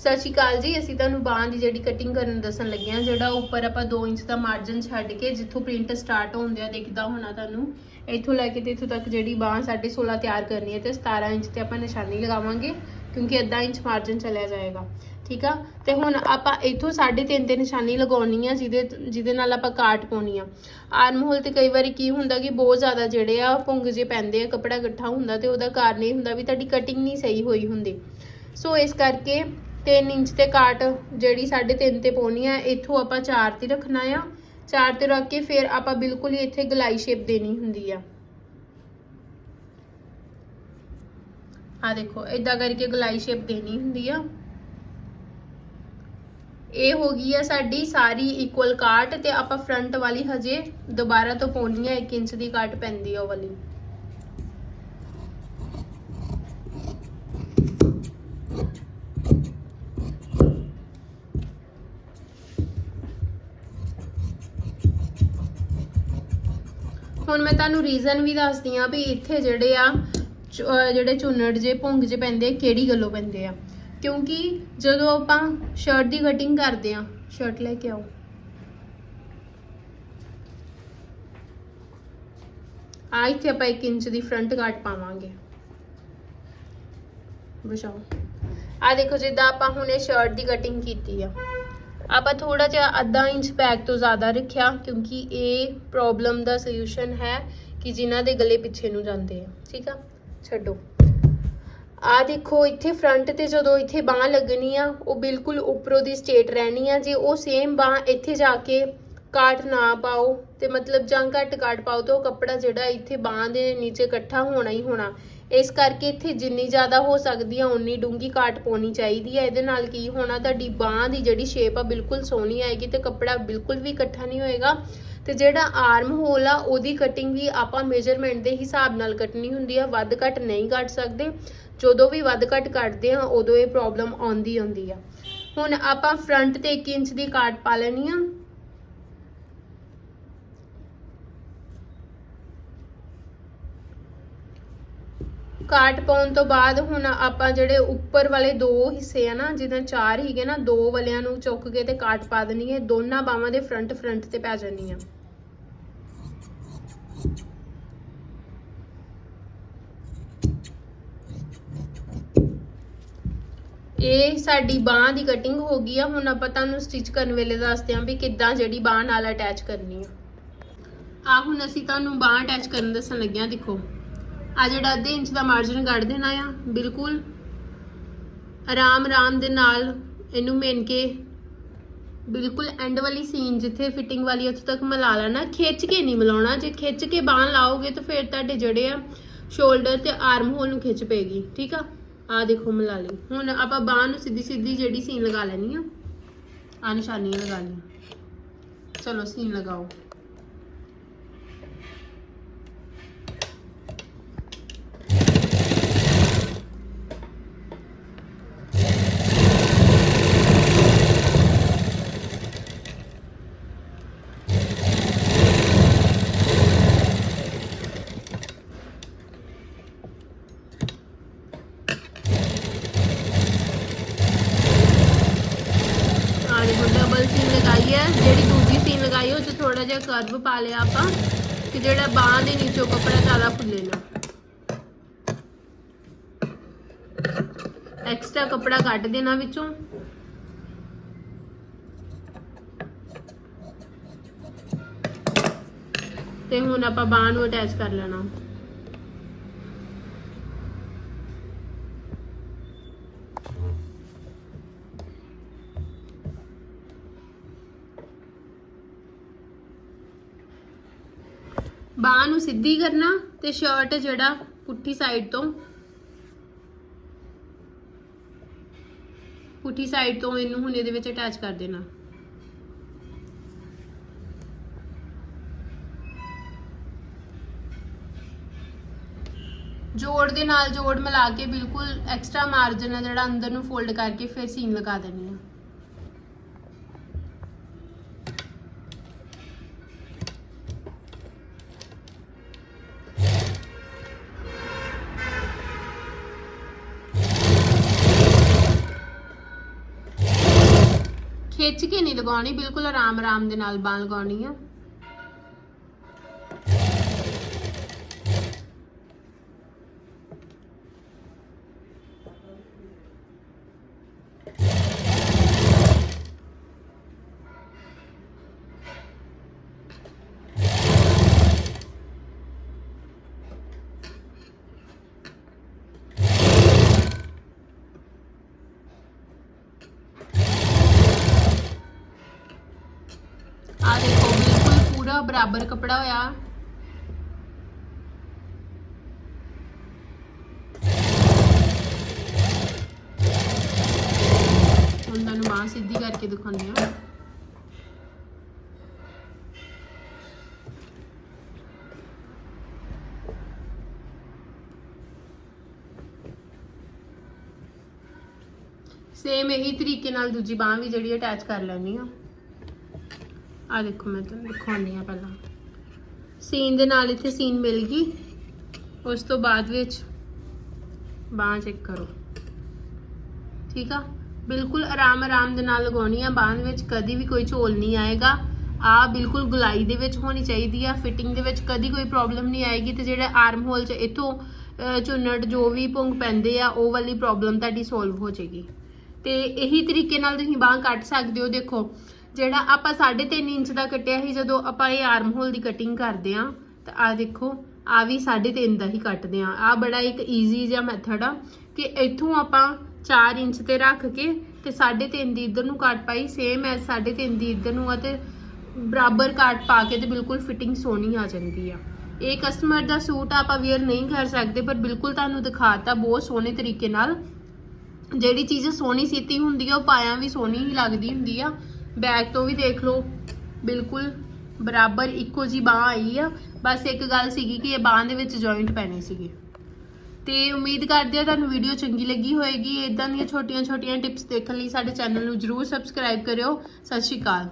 ਸਤਿ ਸ਼੍ਰੀ ਅਕਾਲ ਜੀ, ਅਸੀਂ ਤੁਹਾਨੂੰ ਬਾਹਾਂ ਦੀ ਜਿਹੜੀ ਕਟਿੰਗ ਕਰਨ ਦੱਸਣ ਲੱਗੇ ਹਾਂ, ਜਿਹੜਾ ਉੱਪਰ ਆਪਾਂ 2 ਇੰਚ ਦਾ ਮਾਰਜਨ ਛੱਡ ਕੇ ਜਿੱਥੋਂ ਪ੍ਰਿੰਟ ਸਟਾਰਟ ਹੁੰਦੇ ਆ, ਦੇਖਦਾ ਹੋਣਾ ਤੁਹਾਨੂੰ। ਇੱਥੋਂ ਲੈ ਕੇ ਤੇ ਇੱਥੋਂ ਤੱਕ ਜਿਹੜੀ ਬਾਹਾਂ 16.5 ਤਿਆਰ ਕਰਨੀ ਹੈ ਤੇ 17 ਇੰਚ ਤੇ ਆਪਾਂ ਨਿਸ਼ਾਨੀ ਲਗਾਵਾਂਗੇ, ਕਿਉਂਕਿ ਅੱਧਾ ਇੰਚ ਮਾਰਜਨ ਚਲਿਆ ਜਾਏਗਾ। ਠੀਕ ਆ? ਤੇ ਹੁਣ ਆਪਾਂ ਇੱਥੋਂ 3.5 ਤੇ ਨਿਸ਼ਾਨੀ ਲਗਾਉਣੀ ਆ, ਜਿਹਦੇ ਜਿਹਦੇ ਨਾਲ ਆਪਾਂ ਕਾਟ ਪਾਉਣੀ ਆ। ਆਰਮ ਹੋਲ ਤੇ ਕਈ ਵਾਰੀ ਕੀ ਹੁੰਦਾ ਕਿ ਬਹੁਤ ਜ਼ਿਆਦਾ ਜਿਹੜੇ ਆ ਪੁੰਗ ਜੇ ਪੈਂਦੇ ਆ, ਕਪੜਾ ਇਕੱਠਾ ਹੁੰਦਾ ਤੇ ਉਹਦਾ ਕਾਰਨ ਇਹ ਹੁੰਦਾ ਵੀ ਤੁਹਾਡੀ ਕਟਿੰਗ ਨਹੀਂ ਸਹੀ ਹੋਈ ਹੁੰਦੀ। ਸੋ ਇਸ ਕਰਕੇ 3 ਇੰਚ ਤੇ ਕਾਟ ਜਿਹੜੀ 3.5 ਤੇ ਪਾਉਣੀ ਆ, ਇੱਥੋਂ ਆਪਾਂ 4 ਤੇ ਰੱਖਣਾ ਆ। 4 ਤੇ ਰੱਖ ਕੇ ਫਿਰ ਆਪਾਂ ਬਿਲਕੁਲ ਹੀ ਇੱਥੇ ਗਲਾਈ ਸ਼ੇਪ ਦੇਣੀ ਹੁੰਦੀ ਆ। ਆ ਦੇਖੋ ਇਦਾਂ ਕਰਕੇ ਗਲਾਈ ਸ਼ੇਪ ਦੇਣੀ ਹੁੰਦੀ ਆ। ਇਹ ਹੋ ਗਈ ਆ ਸਾਡੀ ਸਾਰੀ ਇਕੁਅਲ ਕਾਟ ਤੇ ਆਪਾਂ ਫਰੰਟ ਵਾਲੀ ਹਜੇ ਦੁਬਾਰਾ ਤੋਂ ਪਾਉਣੀ ਆ 1 ਇੰਚ ਦੀ ਕਾਟ ਪੈਂਦੀ ਆ ਉਹ ਵਾਲੀ। ਹੁਣ ਮੈਂ ਤੁਹਾਨੂੰ ਰੀਜ਼ਨ ਵੀ ਦੱਸਦੀ ਆ ਵੀ ਇੱਥੇ ਜਿਹੜੇ ਆ ਜਿਹੜੇ ਚੁੰਨੜ ਜੇ, ਭੁੰਗ ਜੇ ਪੈਂਦੇ ਕਿਹੜੀ ਗੱਲੋਂ ਪੈਂਦੇ ਆ? ਕਿਉਂਕਿ ਜਦੋਂ ਆਪਾਂ ਸ਼ਰਟ ਦੀ ਕਟਿੰਗ ਕਰਦੇ ਆ ਸ਼ਰਟ ਲੈ ਕੇ ਆਓ। ਆ ਇੱਥੇ ਆਪਾਂ 1 ਇੰਚ ਦੀ ਫਰੰਟ ਕਾਟ ਪਾਵਾਂਗੇ। ਬਚਾਓ ਆ ਦੇਖੋ ਜਿੱਦਾਂ ਆਪਾਂ ਹੁਣੇ ਸ਼ਰਟ ਦੀ ਕਟਿੰਗ ਕੀਤੀ ਆ। ਆਪਾਂ ਥੋੜਾ ਜਿਹਾ ਅੱਧਾ ਇੰਚ ਬੈਕ ਤੋਂ ਜ਼ਿਆਦਾ ਰੱਖਿਆ, ਕਿਉਂਕਿ ਇਹ ਪ੍ਰੋਬਲਮ ਦਾ ਸੋਲੂਸ਼ਨ ਹੈ ਕਿ ਜਿਨ੍ਹਾਂ ਦੇ ਗਲੇ ਪਿੱਛੇ ਨੂੰ ਜਾਂਦੇ ਆ, ਠੀਕ ਆ? ਛੱਡੋ। ਆ ਦੇਖੋ, ਇੱਥੇ ਫਰੰਟ ਤੇ ਜਦੋਂ ਇੱਥੇ ਬਾਹ ਲੱਗਣੀ ਆ, ਉਹ ਬਿਲਕੁਲ ਉੱਪਰੋਂ ਦੀ ਸਟੇਟ ਰਹਿਣੀ ਆ। ਜੇ ਉਹ ਸੇਮ ਬਾਹ ਇੱਥੇ ਜਾ ਕੇ ਕਾਟ ਨਾ ਪਾਓ, ਤੇ ਮਤਲਬ ਜਾਂ ਘੱਟ ਕਾਟ ਪਾਓ, ਤੇ ਉਹ ਕੱਪੜਾ ਜਿਹੜਾ ਇੱਥੇ ਬਾਹ ਦੇ ਨੀਚੇ ਇਕੱਠਾ ਹੋਣਾ ਹੀ ਹੋਣਾ। ਇਸ ਕਰਕੇ ਇੱਥੇ ਜਿੰਨੀ ਜ਼ਿਆਦਾ ਹੋ ਸਕਦੀ ਆ ਉਨੀ ਡੂੰਗੀ ਕਾਟ ਪਾਉਣੀ ਚਾਹੀਦੀ ਹੈ ਇਹਦੇ ਨਾਲ ਕੀ ਹੋਣਾ, ਤੁਹਾਡੀ ਬਾਹ ਦੀ ਜਿਹੜੀ ਸ਼ੇਪ ਆ, ਬਿਲਕੁਲ ਸੋਹਣੀ ਆਏਗੀ ਤੇ ਕੱਪੜਾ ਬਿਲਕੁਲ ਵੀ ਇਕੱਠਾ ਨਹੀਂ ਹੋਏਗਾ। ਤੇ ਜਿਹੜਾ ਆਰਮ ਹੋਲ ਆ, ਉਹਦੀ ਕਟਿੰਗ ਵੀ ਆਪਾਂ ਮੇਜਰਮੈਂਟ ਦੇ ਹਿਸਾਬ ਨਾਲ ਕੱਟਣੀ ਹੁੰਦੀ ਆ। ਵੱਧ ਘੱਟ ਨਹੀਂ ਕੱਟ ਸਕਦੇ। ਜਦੋਂ ਵੀ ਵੱਧ ਘੱਟ ਕੱਟਦੇ ਆ, ਉਦੋਂ ਇਹ ਪ੍ਰੋਬਲਮ ਆਉਂਦੀ ਆਉਂਦੀ ਆ। ਹੁਣ ਆਪਾਂ ਫਰੰਟ ਤੇ 1 ਇੰਚ ਦੀ ਕਾਟ ਪਾ ਲੈਣੀ ਆ। ਕਾਟ ਪਾਉਣ ਤੋਂ ਬਾਅਦ ਹੁਣ ਆਪਾਂ ਜਿਹੜੇ ਉੱਪਰ ਵਾਲੇ ਦੋ ਹਿੱਸੇ ਆ ਨਾ ਜਿਹਦੇ ਚਾਰ ਹੀਗੇ ਨਾ, ਦੋ ਵਾਲਿਆਂ ਨੂੰ ਚੁੱਕ ਕੇ ਤੇ ਕਾਟ ਪਾ ਦੇਣੀ ਹੈ। ਦੋਨਾਂ ਬਾਹਾਂ ਦੇ ਫਰੰਟ ਫਰੰਟ ਤੇ ਪੈ ਜਾਣੀ ਆ ਇਹ ਸਾਡੀ ਬਾਹ ਦੀ ਕਟਿੰਗ ਹੋ ਗਈ ਆ। ਹੁਣ ਆਪਾਂ ਤੁਹਾਨੂੰ ਸਟਿਚ ਕਰਨ ਵੇਲੇ ਦੱਸਦੇ ਆਂ ਵੀ ਕਿੱਦਾਂ ਜਿਹੜੀ ਬਾਹ ਨਾਲ ਅਟੈਚ ਕਰਨੀ ਆ। ਆ ਹੁਣ ਅਸੀਂ ਤੁਹਾਨੂੰ ਬਾਹ ਅਟੈਚ ਕਰਨ ਦੱਸਣ ਲੱਗਿਆ, ਦੇਖੋ। ਆ ਜਿਹੜਾ ਅੱਧੇ ਇੰਚ ਦਾ ਮਾਰਜਨ ਕੱਢ ਦੇਣਾ ਆ, ਬਿਲਕੁਲ ਆਰਾਮ ਆਰਾਮ ਦੇ ਨਾਲ ਇਹਨੂੰ ਮੇਨ ਕੇ ਬਿਲਕੁਲ ਐਂਡ ਵਾਲੀ ਸੀਨ ਜਿੱਥੇ ਫਿਟਿੰਗ ਵਾਲੀ ਉੱਥੇ ਤੱਕ ਮਿਲਾ ਲੈਣਾ, ਖਿੱਚ ਕੇ ਨਹੀਂ ਮਿਲਾਉਣਾ, ਜੇ ਖਿੱਚ ਕੇ ਬਾਹਾਂ ਲਾਓਗੇ ਤਾਂ ਫਿਰ ਤੁਹਾਡੇ ਜਿਹੜੇ ਆ ਸ਼ੋਲਡਰ ਤੇ ਆਰਮ ਹੋਲ ਨੂੰ ਖਿੱਚ ਪਏਗੀ, ਠੀਕ ਆ? ਆ ਦੇਖੋ ਮਿਲਾ ਲਈ। ਹੁਣ ਆਪਾਂ ਬਾਹਾਂ ਨੂੰ ਸਿੱਧੀ ਸਿੱਧੀ ਜਿਹੜੀ ਸੀਨ ਲਗਾ ਲੈਣੀ ਆ। ਆ ਨਿਸ਼ਾਨੀਆਂ ਲਗਾ ਲਈਆਂ। ਚਲੋ ਸੀਨ ਲਗਾਓ ਆ ਦੇਖੋ ਡਬਲ ਸੀਨ ਲਗਾਈ ਹੈ ਜਿਹੜੀ ਦੂਜੀ ਸੀਨ ਲਗਾਈ ਉਹ ਚ ਥੋੜਾ ਜਿਹਾ ਕਰਵ ਪਾ ਲਿਆ ਆਪਾਂ ਕਿ ਜਿਹੜਾ ਬਾਹਾਂ ਦੇ ਨੀਚੋਂ ਕੱਪੜਾ ਜ਼ਿਆਦਾ ਫੁੱਲੇ ਨਾ ਐਕਸਟਰਾ ਕੱਪੜਾ ਕੱਢ ਦੇਣਾ ਵਿੱਚੋਂ। ਤੇ ਹੁਣ ਆਪਾਂ ਬਾਹਾਂ ਨੂੰ ਅਟੈਚ ਕਰ ਲੈਣਾ। ਬਾਹ ਨੂੰ ਸਿੱਧੀ ਕਰਨਾ ਤੇ ਸ਼ਰਟ ਜਿਹੜਾ ਪੁੱਠੀ ਸਾਈਡ ਤੋਂ ਪੁੱਠੀ ਸਾਈਡ ਤੋਂ ਇਹਨੂੰ ਹੁਣ ਇਹਦੇ ਵਿੱਚ ਅਟੈਚ ਕਰ ਦੇਣਾ। ਜੋੜ ਦੇ ਨਾਲ ਜੋੜ ਮਿਲਾ ਕੇ ਬਿਲਕੁਲ ਐਕਸਟਰਾ ਮਾਰਜਨ ਹੈ ਜਿਹੜਾ ਅੰਦਰ ਨੂੰ ਫੋਲਡ ਕਰਕੇ ਫਿਰ ਸੀਨ ਲਗਾ ਦੇਣੀ ਖਿੱਚ ਕੇ ਨਹੀਂ ਲਗਾਉਣੀ ਬਿਲਕੁਲ ਆਰਾਮ ਆਰਾਮ ਦੇ ਨਾਲ ਬਾਹ ਲਗਾਉਣੀ ਆ। ਬਿਲਕੁਲ ਬਰਾਬਰ ਕੱਪੜਾ ਹੋਇਆ। ਹੁਣ ਤੁਹਾਨੂੰ ਬਾਂਹ ਸਿੱਧੀ ਕਰਕੇ ਦਿਖਾਉਂਦੇ ਆ ਸੇਮ ਇਹੀ ਤਰੀਕੇ ਨਾਲ ਦੂਜੀ ਬਾਂਹ ਵੀ ਜਿਹੜੀ ਅਟੈਚ ਕਰ ਲੈਣੀ ਆ ਆ ਦੇਖੋ ਮੈਂ ਤੁਹਾਨੂੰ ਦਿਖਾਉਂਦੀ ਆ ਪਹਿਲਾਂ। ਸੀਨ ਦੇ ਨਾਲ ਇੱਥੇ ਸੀਨ ਮਿਲ ਗਈ। ਉਸ ਤੋਂ ਬਾਅਦ ਵਿੱਚ ਬਾਂਹ ਚੈੱਕ ਕਰੋ। ਠੀਕ ਆ? ਬਿਲਕੁਲ ਆਰਾਮ ਆਰਾਮ ਦੇ ਨਾਲ ਲਗਾਉਣੀ ਆ। ਬਾਂਹ ਦੇ ਵਿੱਚ ਕਦੀ ਵੀ ਕੋਈ ਝੋਲ ਨਹੀਂ ਆਏਗਾ। ਆ ਬਿਲਕੁਲ ਗੁਲਾਈ ਦੇ ਵਿੱਚ ਹੋਣੀ ਚਾਹੀਦੀ ਆ। ਫਿਟਿੰਗ ਦੇ ਵਿੱਚ ਕਦੀ ਕੋਈ ਪ੍ਰੋਬਲਮ ਨਹੀਂ ਆਏਗੀ ਤੇ ਜਿਹੜਾ ਆਰਮ ਹੋਲ 'ਚ ਇਥੋਂ ਚੁੰਨਟ ਜੋ ਵੀ ਪੁੰਗ ਪੈਂਦੇ ਆ, ਉਹ ਵਾਲੀ ਪ੍ਰੋਬਲਮ ਤੁਹਾਡੀ ਸੋਲਵ ਹੋ ਜਾਏਗੀ। ਤੇ ਇਹੀ ਤਰੀਕੇ ਨਾਲ ਤੁਸੀਂ ਬਾਂਹ ਕੱਟ ਸਕਦੇ ਹੋ। ਦੇਖੋ ਜਿਹੜਾ ਆਪਾਂ 3.5 ਇੰਚ ਦਾ ਕੱਟਿਆ ਸੀ, ਜਦੋਂ ਆਪਾਂ ਇਹ ਆਰਮ ਹੋਲ ਦੀ ਕਟਿੰਗ ਕਰਦੇ ਆ ਤਾਂ ਆ ਦੇਖੋ ਆ ਵੀ 3.5 ਦਾ ਹੀ ਕੱਟਦੇ ਆ ਆ ਬੜਾ ਇੱਕ ਈਜ਼ੀ ਜਿਹਾ ਮੈਥਡ ਆ ਕਿ ਇੱਥੋਂ ਆਪਾਂ 4 ਇੰਚ ਤੇ ਰੱਖ ਕੇ ਤੇ 3.5 ਦੀ ਇੱਧਰ ਨੂੰ ਕੱਟ ਪਾਈ ਸੇਮ ਐ 3.5 ਦੀ ਇੱਧਰ ਨੂੰ ਆ ਤੇ ਬਰਾਬਰ ਕੱਟ ਪਾ ਕੇ ਤੇ ਬਿਲਕੁਲ ਫਿਟਿੰਗ ਸੋਹਣੀ ਆ ਜਾਂਦੀ ਆ। ਇਹ ਕਸਟਮਰ ਦਾ ਸੂਟ ਆਪਾਂ ਵੇਅਰ ਨਹੀਂ ਕਰ ਸਕਦੇ, ਪਰ ਬਿਲਕੁਲ ਤੁਹਾਨੂੰ ਦਿਖਾਤਾ ਬਹੁਤ ਸੋਹਣੇ ਤਰੀਕੇ ਨਾਲ। ਜਿਹੜੀ ਚੀਜ਼ ਸੋਹਣੀ ਸੀਤੀ ਹੁੰਦੀ ਆ, ਉਹ ਪਾਇਆ ਵੀ ਸੋਹਣੀ ਹੀ ਲੱਗਦੀ ਹੁੰਦੀ ਆ। ਬੈਕ ਤੋਂ ਵੀ ਦੇਖ ਲਓ। ਬਿਲਕੁਲ ਬਰਾਬਰ ਇੱਕੋ ਜੀ ਬਾਹ ਆਈ ਆ। ਬਸ ਇੱਕ ਗੱਲ ਸੀਗੀ ਕਿ ਇਹ ਬਾਹ ਦੇ ਵਿੱਚ ਜੁਆਇੰਟ ਪੈਣੇ ਸੀਗੇ। ਤੇ ਉਮੀਦ ਕਰਦੇ ਆ ਤੁਹਾਨੂੰ ਵੀਡੀਓ ਚੰਗੀ ਲੱਗੀ ਹੋਏਗੀ। ਇਦਾਂ ਦੀਆਂ ਛੋਟੀਆਂ-ਛੋਟੀਆਂ ਟਿਪਸ ਦੇਖਣ ਲਈ ਸਾਡੇ ਚੈਨਲ ਨੂੰ ਜਰੂਰ ਸਬਸਕ੍ਰਾਈਬ ਕਰਿਓ। ਸਤਿ ਸ਼੍ਰੀ ਅਕਾਲ।